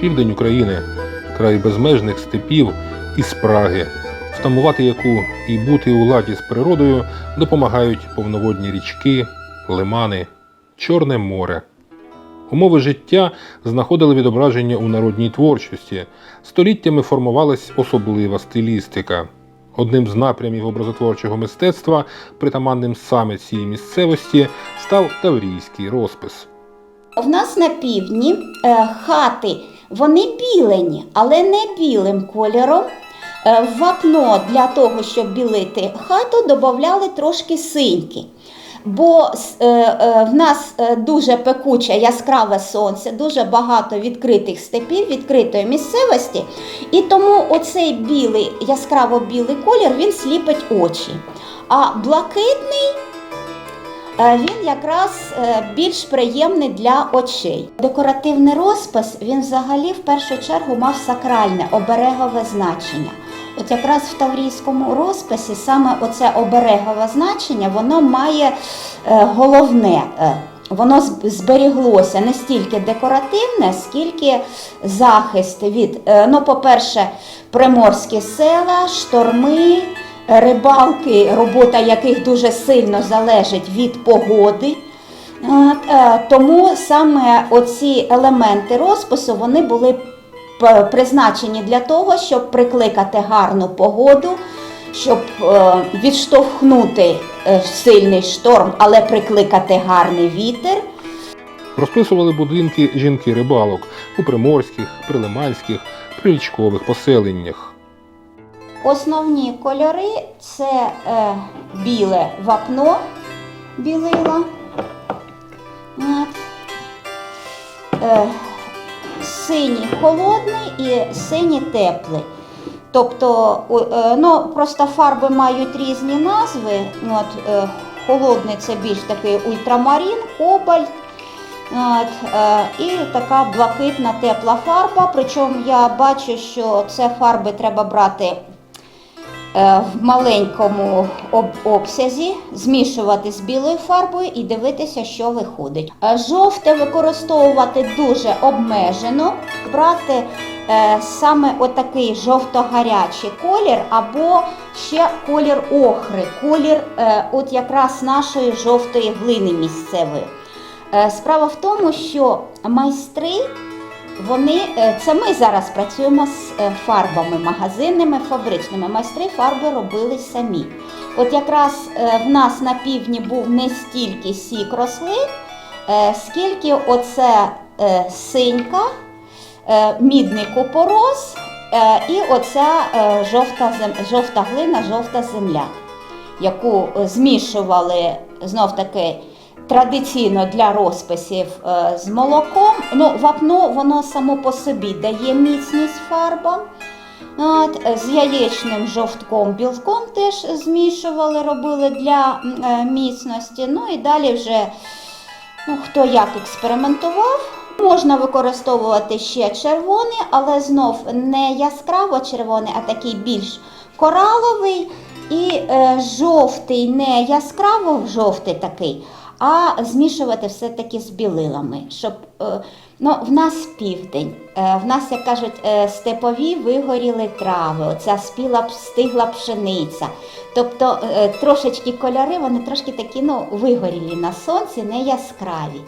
Південь України, край безмежних степів і спраги, втамувати яку і бути у ладі з природою допомагають повноводні річки, лимани, Чорне море. Умови життя знаходили відображення у народній творчості. Століттями формувалась особлива стилістика. Одним з напрямів образотворчого мистецтва, притаманним саме цій місцевості, став таврійський розпис. В нас на півдні е, хати вони білені, але не білим кольором. Е, в вапно для того, щоб білити хату, додавали трошки синьки. Бо е, е, в нас е, дуже пекуче яскраве сонце, дуже багато відкритих степів, відкритої місцевості, і тому оцей білий, яскраво білий колір він сліпить очі. А блакитний Е, Він якраз е, більш приємний для очей. Декоративний розпис він взагалі в першу чергу мав сакральне оберегове значення. От якраз в таврійському розписі саме оце оберегове значення воно має е, головне. е, Воно зберіглося не стільки декоративне, скільки захист від, ну, по-перше, приморські села, шторми, рибалки, робота яких дуже сильно залежить від погоди. Е, Тому саме оці елементи розпису вони були призначені для того, щоб прикликати гарну погоду, щоб е, відштовхнути е, сильний шторм, але прикликати гарний вітер. Розписували будинки жінки рибалок у приморських, прилиманських, прирічкових поселеннях. Основні кольори це е, біле вапно білила. Е, синій холодний і синій теплий. Тобто, е, ну, просто фарби мають різні назви. От, е, холодний це більш такий ультрамарин, кобальт. От, е, і така блакитна тепла фарба. Причому я бачу, що це фарби треба брати в маленькому обсязі, змішувати з білою фарбою і дивитися, що виходить. Е, Жовте використовувати дуже обмежено, брати е, саме отакий жовто-гарячий колір або ще колір охри, колір е, от якраз нашої жовтої глини місцевої. Е, Справа в тому, що майстри, вони, е, це ми зараз працюємо з е, фарбами магазинними, фабричними. Майстри фарби робили самі. От якраз е, в нас на півдні був не стільки сік рослин, скільки оце синька, мідний купорос і оця жовта, жовта глина, жовта земля, яку змішували знов таки традиційно для розписів е, з молоком. Ну, вапно воно само по собі дає міцність фарбам. От, з яєчним жовтком білком теж змішували, робили для е, міцності. Ну і далі вже ну, хто як експериментував. Можна використовувати ще червоний, але знов не яскраво червоний, а такий більш кораловий. І е, жовтий, не яскраво жовтий такий, а змішувати все-таки з білилами. Щоб, е, ну, в нас південь, е, в нас, як кажуть, е, степові вигоріли трави, оця спіла, п- стигла пшениця. Тобто трошечки кольори, вони трошки такі ну, вигорілі на сонці, не яскраві.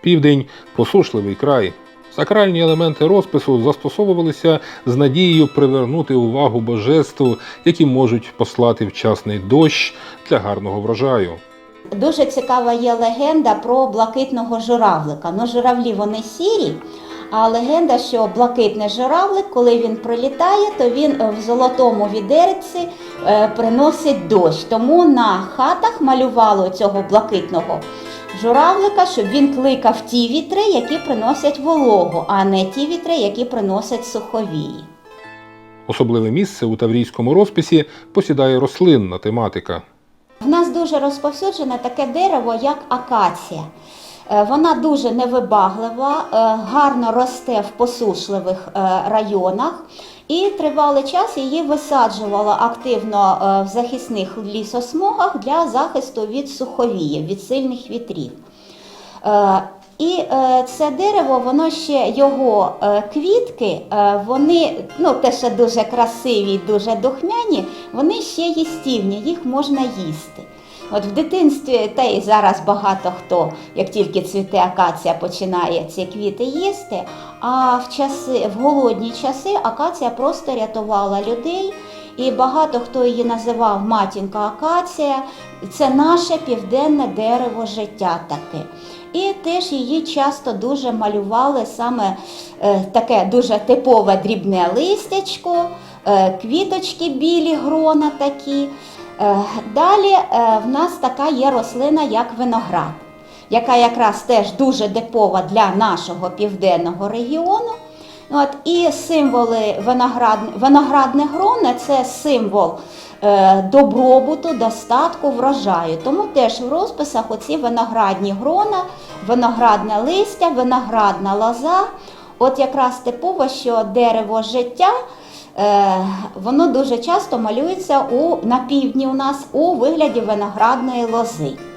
Південь посушливий край. Сакральні елементи розпису застосовувалися з надією привернути увагу божеств, які можуть послати вчасний дощ для гарного врожаю. Дуже цікава є легенда про блакитного журавлика. Ну, журавлі вони сірі, а легенда, що блакитний журавлик, коли він прилітає, то він в золотому відерці е, приносить дощ. Тому на хатах малювали цього блакитного журавлика, щоб він кликав ті вітри, які приносять вологу, а не ті вітри, які приносять суховії. Особливе місце у таврійському розписі посідає рослинна тематика. В нас дуже розповсюджене таке дерево, як акація. Е, Вона дуже невибаглива, е, гарно росте в посушливих е, районах. І тривалий час її висаджувала активно в захисних лісосмугах для захисту від суховіїв, від сильних вітрів. І е, це дерево, воно ще його е, квітки, е, вони ну те, що дуже красиві, дуже духмяні, вони ще їстівні, їх можна їсти. От в дитинстві, та й зараз багато хто, як тільки цвіте акація, починає ці квіти їсти. А в часи, в голодні часи акація просто рятувала людей, і багато хто її називав матінка акація. Це наше південне дерево життя таке. І теж її часто дуже малювали саме е, таке дуже типове дрібне листячко, е, квіточки білі, грона такі. Е, Далі в нас така є рослина, як виноград, яка якраз теж дуже типова для нашого південного регіону. От, і символи виноградне, виноградне гроне це символ е, добробуту, достатку, врожаю. Тому теж в розписах оці виноградні грона, виноградне листя, виноградна лоза. От якраз типово, що дерево життя. Е, воно дуже часто малюється у, на півдні у нас у вигляді виноградної лози.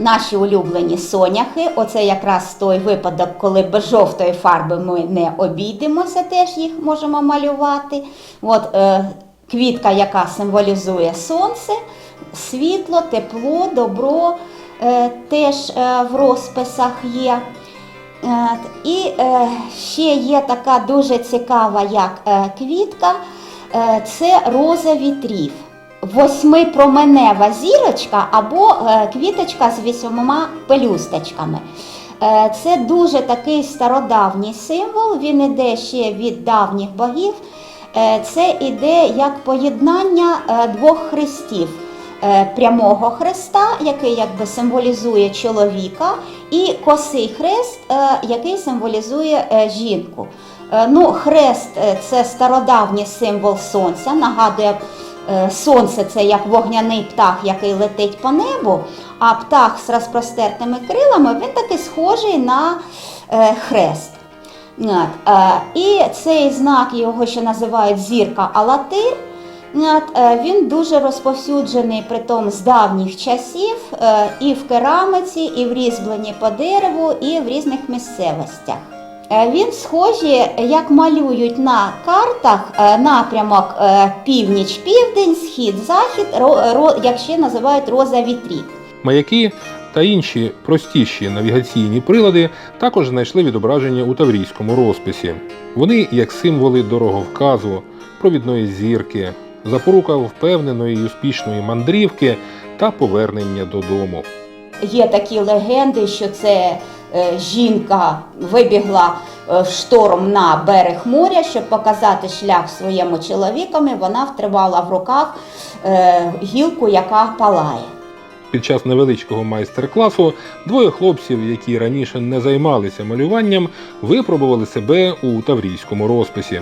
Наші улюблені соняхи, оце якраз той випадок, коли без жовтої фарби ми не обійдемося, теж їх можемо малювати. От, е, квітка, яка символізує сонце, світло, тепло, добро е, теж е, в розписах є. І ще є така дуже цікава, як квітка, це роза вітрів. Восьмипроменева зірочка або е, квіточка з вісьмома пелюсточками. Е, Це дуже такий стародавній символ, він іде ще від давніх богів. Е, Це іде як поєднання двох хрестів. Прямого хреста, який якби символізує чоловіка, і косий хрест, який символізує жінку. Ну, хрест це стародавній символ сонця. Нагадує, сонце це як вогняний птах, який летить по небу, а птах з розпростертими крилами він таки схожий на е, хрест. Е, І цей знак його ще називають зірка Алатир. Е, Він дуже розповсюджений притом з давніх часів е, і в керамиці, і в різьбленні по дереву, і в різних місцевостях. Е, Він схожий, як малюють на картах, е, напрямок е, північ-південь, схід-захід, ро- ро- як ще називають роза вітрів. Маяки та інші простіші навігаційні прилади також знайшли відображення у таврійському розписі. Вони як символи дороговказу, провідної зірки, запорука впевненої і успішної мандрівки та повернення додому. Є такі легенди, що це жінка вибігла е, в шторм на берег моря, щоб показати шлях своєму чоловікові. Вона втривала в руках е, гілку, яка палає. Під час невеличкого майстер-класу двоє хлопців, які раніше не займалися малюванням, випробували себе у таврійському розписі.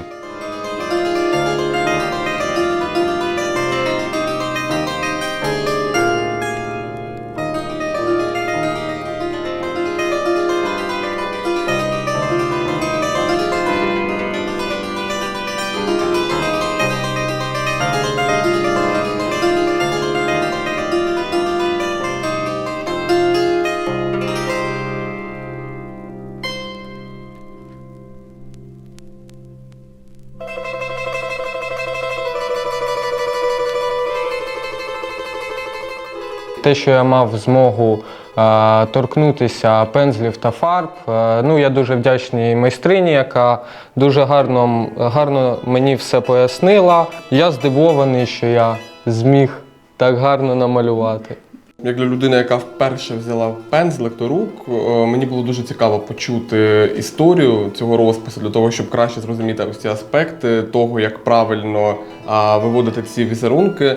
Те, що я мав змогу е, торкнутися пензлів та фарб. е, ну, я дуже вдячний майстрині, яка дуже гарно, гарно мені все пояснила. Я здивований, що я зміг так гарно намалювати. Як для людини, яка вперше взяла пензлик до рук, е, мені було дуже цікаво почути історію цього розпису для того, щоб краще зрозуміти ці аспекти того, як правильно виводити ці візерунки,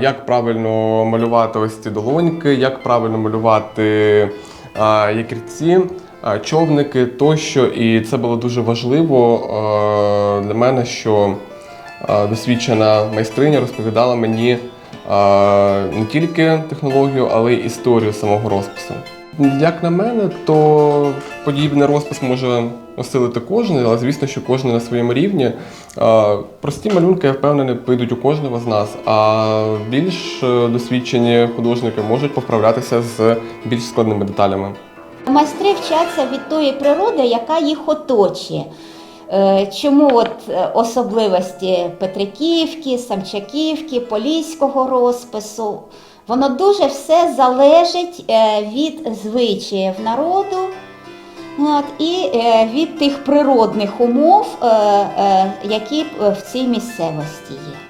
як правильно малювати ось ці долоньки, як правильно малювати якірці, човники тощо. І це було дуже важливо для мене, що досвідчена майстриня розповідала мені не тільки технологію, але й історію самого розпису. Як на мене, то подібний розпис може осилити кожен, але звісно, що кожен на своєму рівні. Прості малюнки, я впевнений, вийдуть у кожного з нас, а більш е, досвідчені художники можуть поправлятися з більш складними деталями. Майстри вчаться від тої природи, яка їх оточує. Е, Чому от е, особливості Петриківки, Самчаківки, Поліського розпису? Воно дуже все залежить е, від звичаїв народу от, і від тих природних умов, які в цій місцевості є.